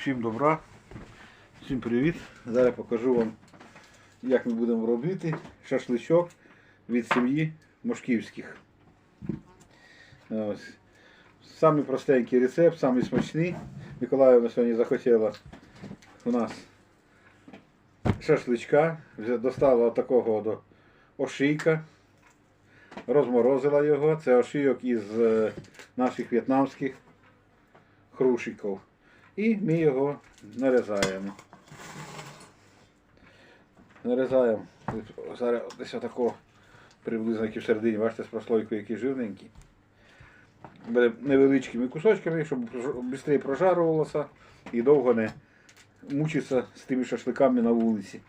Всім добра, всім привіт. Зараз покажу вам, як ми будемо робити шашличок від сім'ї Мошківських. Ось. Самий простенький рецепт, самий смачний. Миколаївна сьогодні захотіла у нас шашличка. Достала такого до ошийка. Розморозила його. Це ошийок із е, наших в'єтнамських хрушиків. І ми його нарізаємо. Нарізаємо. Зараз десь отако приблизно як і в середині, бачите, з прослойкою, який жирненький. Невеличкими кусочками, щоб швидше прожарувалося і довго не мучитися з тими шашликами на вулиці.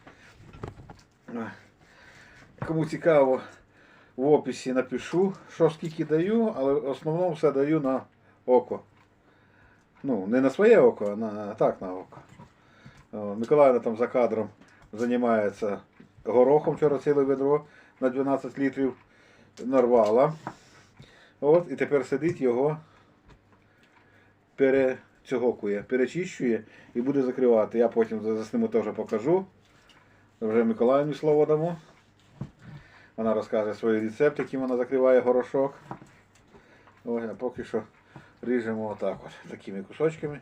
Кому цікаво, в описі напишу, що скільки даю, але в основному все даю на око. Ну, не на своє око, а на, так на око. Миколаївна там за кадром займається горохом, вчора ціле ведро на 12 літрів нарвала. От, і тепер сидить його перецьогокує, перечищує і буде закривати. Я потім засниму теж покажу. Вже Миколаївні слово дамо. Вона розкаже свій рецепт, яким вона закриває горошок. Ось, а поки що ріжемо отак от, такими кусочками.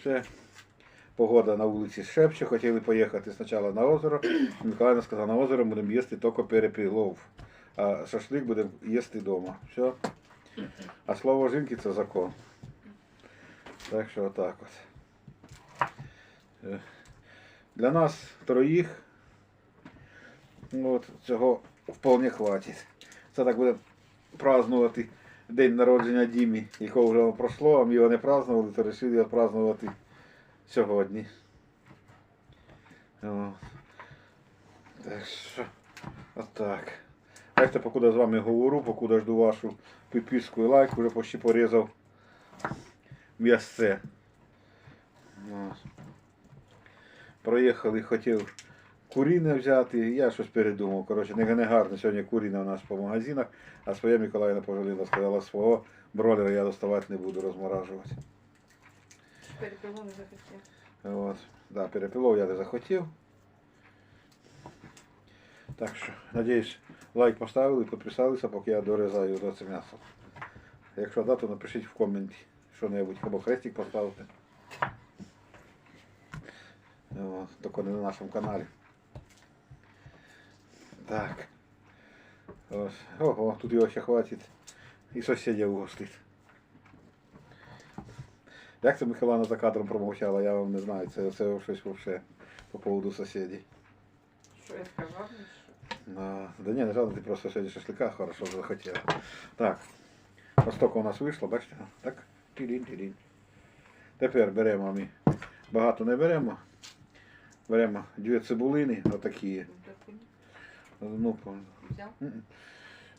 Все. Погода на вулиці шепче, хотіли поїхати спочатку на озеро. Миколаївна сказала, на озеро будемо їсти тільки перепілов, а шашлик будемо їсти вдома. Все. А слово жінки це закон. Так що отак от. Е, Для нас троїх от, цього вполне хватить. Це так буде празднувати день народження Дімі, якого вже пройшло, а ми його не празднували, то вирішили його празднувати сьогодні. О. Так що, отак. Бачите, покуди з вами говорю, покуди жду вашу підписку і лайк, вже почти порізав м'ясце. Проїхали, хотів куріне взяти, я щось передумав. Коротше, не, не гарно сьогодні куріне у нас по магазинах, а своє Миколаївна пожаліла, сказала, свого бролера я доставати не буду розморажувати. Перепилу не захотів. От. Да, перепилов я не захотів. Так що, надіюсь, лайк поставили, підписалися, поки я дорізаю до це м'ясо. Якщо да, то напишіть в коменті що-небудь, або хрестик поставте. Тільки не на нашому каналі. Так. Ось. Ого, тут його ще хватить. І сусідів угостить. Як це Михайлана за кадром промовчала, я вам не знаю. Це, це щось вообще по поводу сусідів. Що я сказав? що? Да, да ні, не жалко, ти просто сьогодні шашлика хорошо захотіла. Так. Ось тільки у нас вийшло, бачите? Так. Тірінь. Тепер беремо ми. Багато не беремо. Беремо дві цибулини, отакі. Ну, по- Взяв.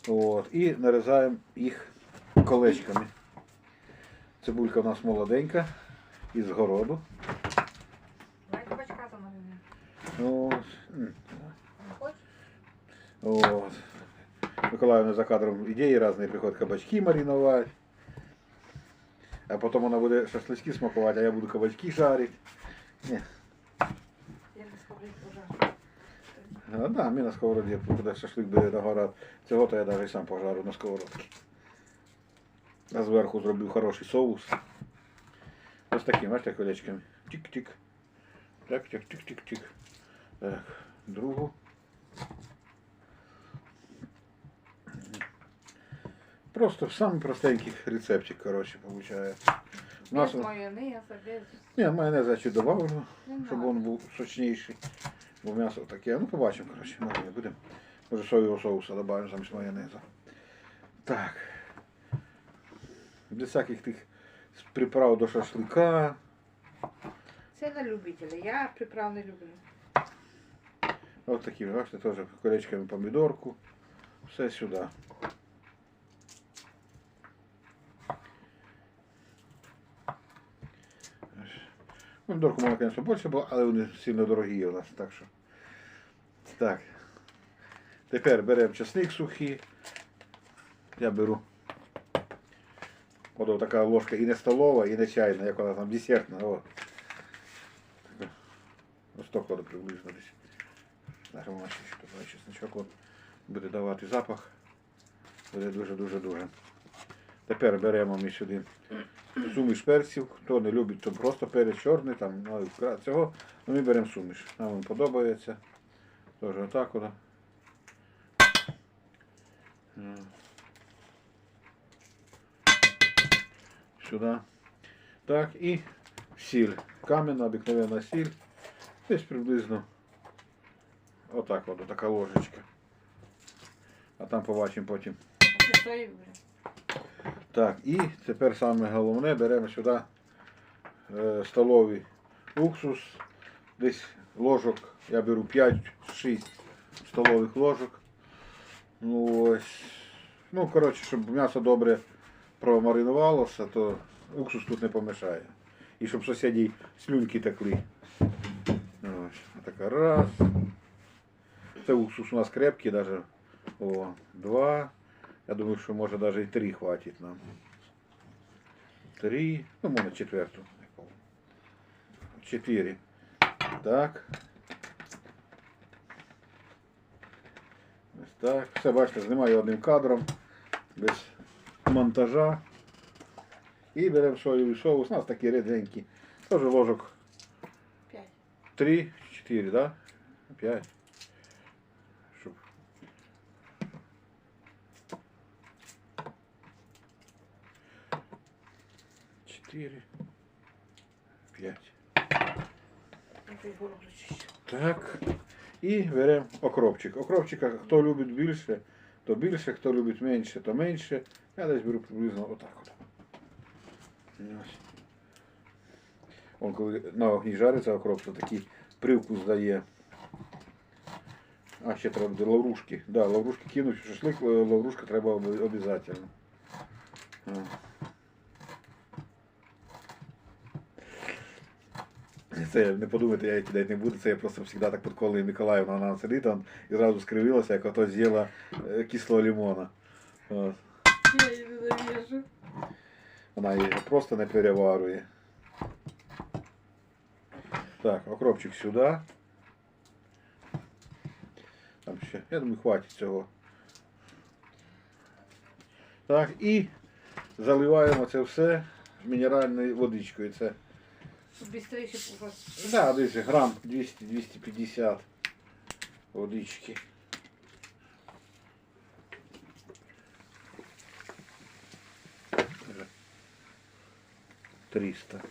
От, і нарізаємо їх колечками. Цибулька у нас молоденька, із городу. Дай кабачка на. От. От. Миколаївна за кадром ідеї різні приходять кабачки маринувати. А потім вона буде шашлички смакувати, а я буду кабачки жарити. Ні. Я не пожар. А, да, ми на сковороді, коли шашлик буде нагорати. Цього то я навіть сам пожарю на сковородці. А зверху зроблю хороший соус. Ось таким, бачите, колечками. Тик-тик. Так, тик, тик, тик, тик. Так, другу. Просто самый простенький рецептик, короче, получается. У нас, Без майонеза, без... не, майонез я чуть добавлю, Не щоб надо. він був сочніший. Бо м'ясо таке, ну побачимо, коротше, може не будемо. Може соєвого соуса додаємо замість майонеза. Так. Без всяких тих приправ до шашлика. Це на любителя. Я приправ не люблю. Ось такі, бачите, теж колечками помідорку. Все сюди. Помідорку можна, звісно, більше було, але вони сильно дорогі у нас, так що. Так. Тепер беремо часник сухий. Я беру. От така ложка і не столова, і не чайна, як вона там десертна. О. Ось такого приблизно десь. Ще туди чесничок. От буде давати запах. Буде дуже-дуже-дуже. Тепер беремо ми сюди суміш перців. Хто не любить, то просто перець чорний, там, ну, цього. Ну, ми беремо суміш. Нам він подобається. Теж отак от. Сюди. Так, і сіль. Кам'яна, обикновенна сіль. Десь приблизно отак от, така ложечка. А там побачимо потім. Так, і тепер саме головне беремо сюди е, столовий уксус. Десь ложок, я беру 5-6 столових ложок. Ну ось. Ну, коротше, щоб м'ясо добре промаринувалося, то уксус тут не помішає. І щоб сусідів слюнки текли. Ось. Така раз. Це уксус у нас крепкий даже. О, два. Я думаю, що може навіть і три хватить нам. Три. Ну, може четверту. Чотири. Так. Ось так. Все, бачите, знімаю одним кадром. Без монтажа. І беремо соєвий соус. У нас такі реденькі. Теж ложок П'ять. три, чотири, да? П'ять. Так. І беремо окропчик. Окропчика, хто любить більше, то більше, хто любить менше, то менше. Я десь беру приблизно отак от. Он коли на огні жариться окроп, то такий привкус дає. А ще треба буде лаврушки. Да, лаврушки кинуть в шашлик, лаврушка треба обов'язково. Це не подумайте, я її кидати не буду, це я просто завжди так підколи Миколаївна вона сидить там і зразу скривилася, як ото з'їла е, кислого лимона. От. Я її ненавижу. Вона її просто не переварює. Так, окропчик сюди. Там ще, я думаю, хватить цього. Так, і заливаємо це все мінеральною водичкою. Це Бістріше просто. Да, десь грам 200-250 водички. 300.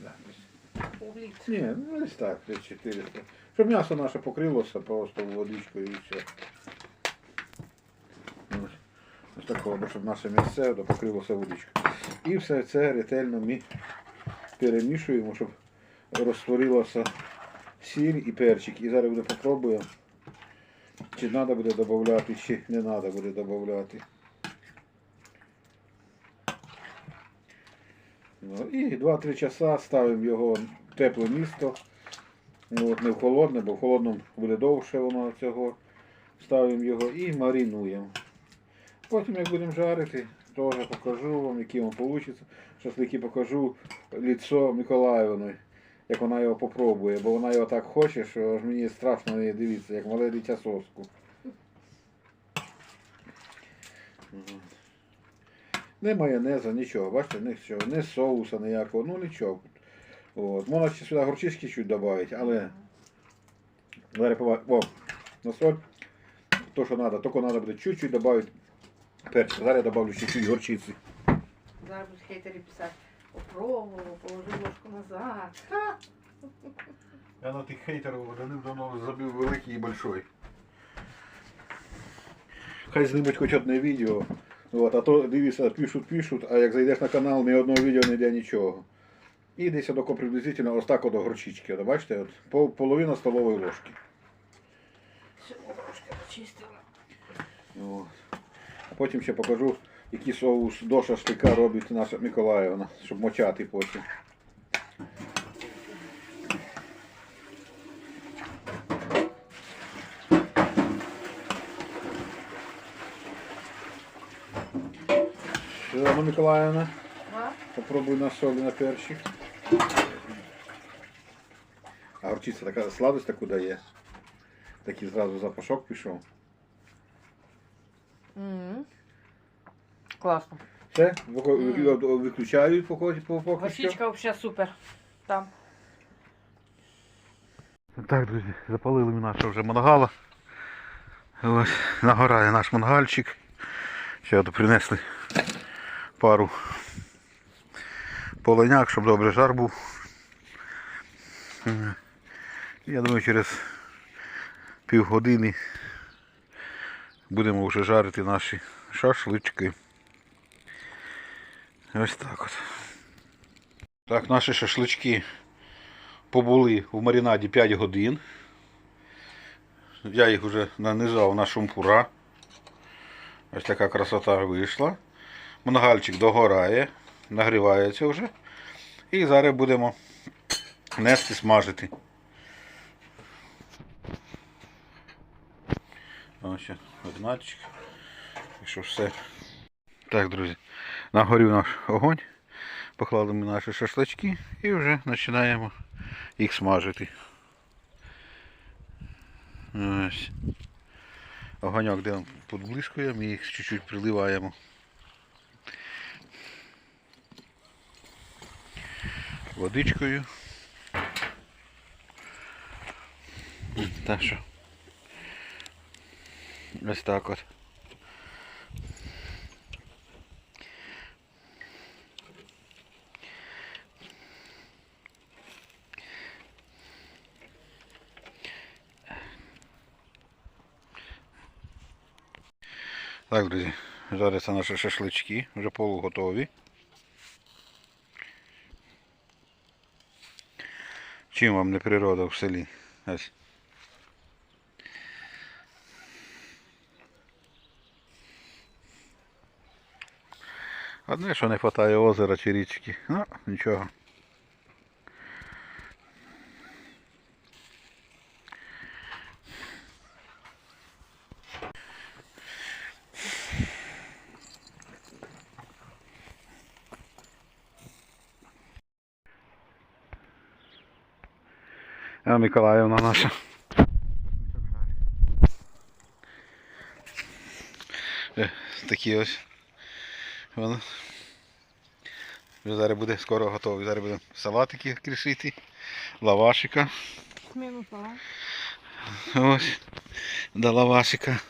Да. Ні, ну десь так, десь 400. Щоб м'ясо наше покрилося просто водичкою і все. Такого, щоб наше місце покрилося водичкою. І все це ретельно ми перемішуємо, щоб розтворилося сіль і перчик. І зараз буде попробуємо, чи треба буде додати, чи не треба буде додати. Ну, і 2-3 часа ставимо його в тепле місто. Ну, не в холодне, бо в холодному буде довше воно цього. Ставимо його і маринуємо. Потім, як будемо жарити, теж покажу вам, який він вийде. Шашлики покажу лицо Миколаївни, як вона його попробує, бо вона його так хоче, що аж мені страшно на дивитися, як мале дитя соску. Не майонеза, нічого, бачите, нічого, не соуса ніякого, ну нічого. От. Можна ще сюди горчички чуть додати, але О, на соль. То, що треба, тільки треба буде чуть-чуть додати перцю. Зараз я добавлю ще чуть горчиці. Зараз будуть хейтери писати. Попробував, положив ложку назад. Я на тих хейтерів давним-давно забив великий і большой. Хай знімуть хоч одне відео. От, а то дивися, пишуть, пишуть, а як зайдеш на канал, ні одного відео не йде нічого. І десь отако приблизительно ось так от до горчички. От, бачите, от, пол- половина столової ложки. Все, ложка почистила. От. А потім ще покажу, який соус до шашлика робить наша Миколаївна, щоб мочати потім. Ну, Миколаївна, попробуй на солі на перчик. А горчиця така сладость таку дає. Такий зразу запашок пішов. Класно. Все, ви- виключають поки, по- поки. Горчичка взагалі супер. Там. Так, друзі, запалили ми нашого вже мангала. Ось нагорає наш мангальчик. Ще принесли пару полоняк, щоб добре жар був. Я думаю, через півгодини будемо вже жарити наші шашлички. Ось так от. Так, наші шашлички побули в маринаді 5 годин. Я їх вже нанизав на шампура. Ось така красота вийшла. Мангальчик догорає, нагрівається вже. І зараз будемо нести смажити. Так що все. Так, друзі, нагорів наш огонь. Поклали наші шашлички і вже починаємо їх смажити. Ось. Огоньок де підблискує, ми їх чуть-чуть приливаємо. Водичкою. Так що. Ось так от. Так, друзі, жаряться наші шашлички, вже полуготові. Чим вам не природа в селі? Ось. Одне, що не вистачає озера чи річки. Ну, нічого. А Миколаївна наша. Е, Такі ось. Воно. Вже зараз буде скоро готовий. Зараз будемо салатики кришити, лавашика. Ось. До лавашика.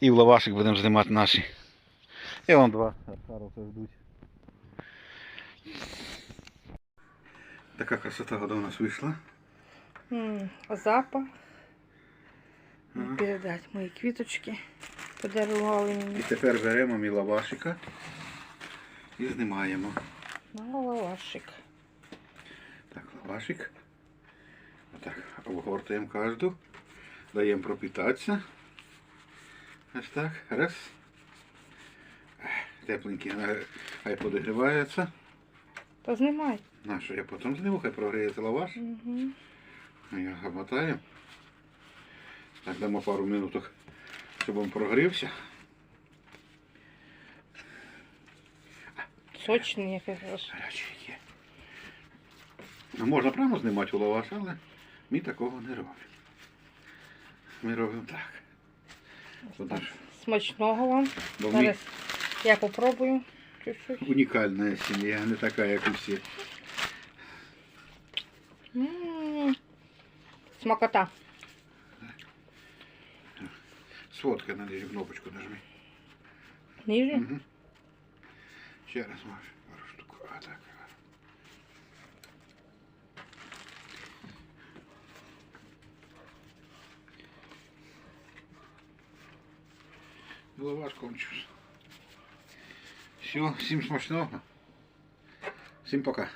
І в лавашик будемо знімати наші. І вон два архаровця ждуть. Така красота вода у нас вийшла. Запах. Передать мої квіточки. Подарували І тепер беремо мій лавашика і знімаємо. на лавашик. Так, лавашик. Отак, обгортуємо кожну. Даємо пропитатися. Ось так. Раз. Тепленький, хай подогрівається. Та знімай. На що я потім зніму, хай прогріється лаваш. Угу. Я замотаю. Так, дамо пару минуток, щоб він прогрівся. Сочний якраз. Гарячий є. Ну, можна прямо знімати у лаваш, але ми такого не робимо. Ми робимо так. Ж Смачного вам. бо ми Зараз я попробую. Чуть-чуть. унікальна сім'я, не така, як усі. М, Смакота. Сфоткай на нижню кнопочку нажми. Ниже. Угу. Ще раз можеш пару штук. А так. Лаваш кончився. Все, всім смачного. Всім пока.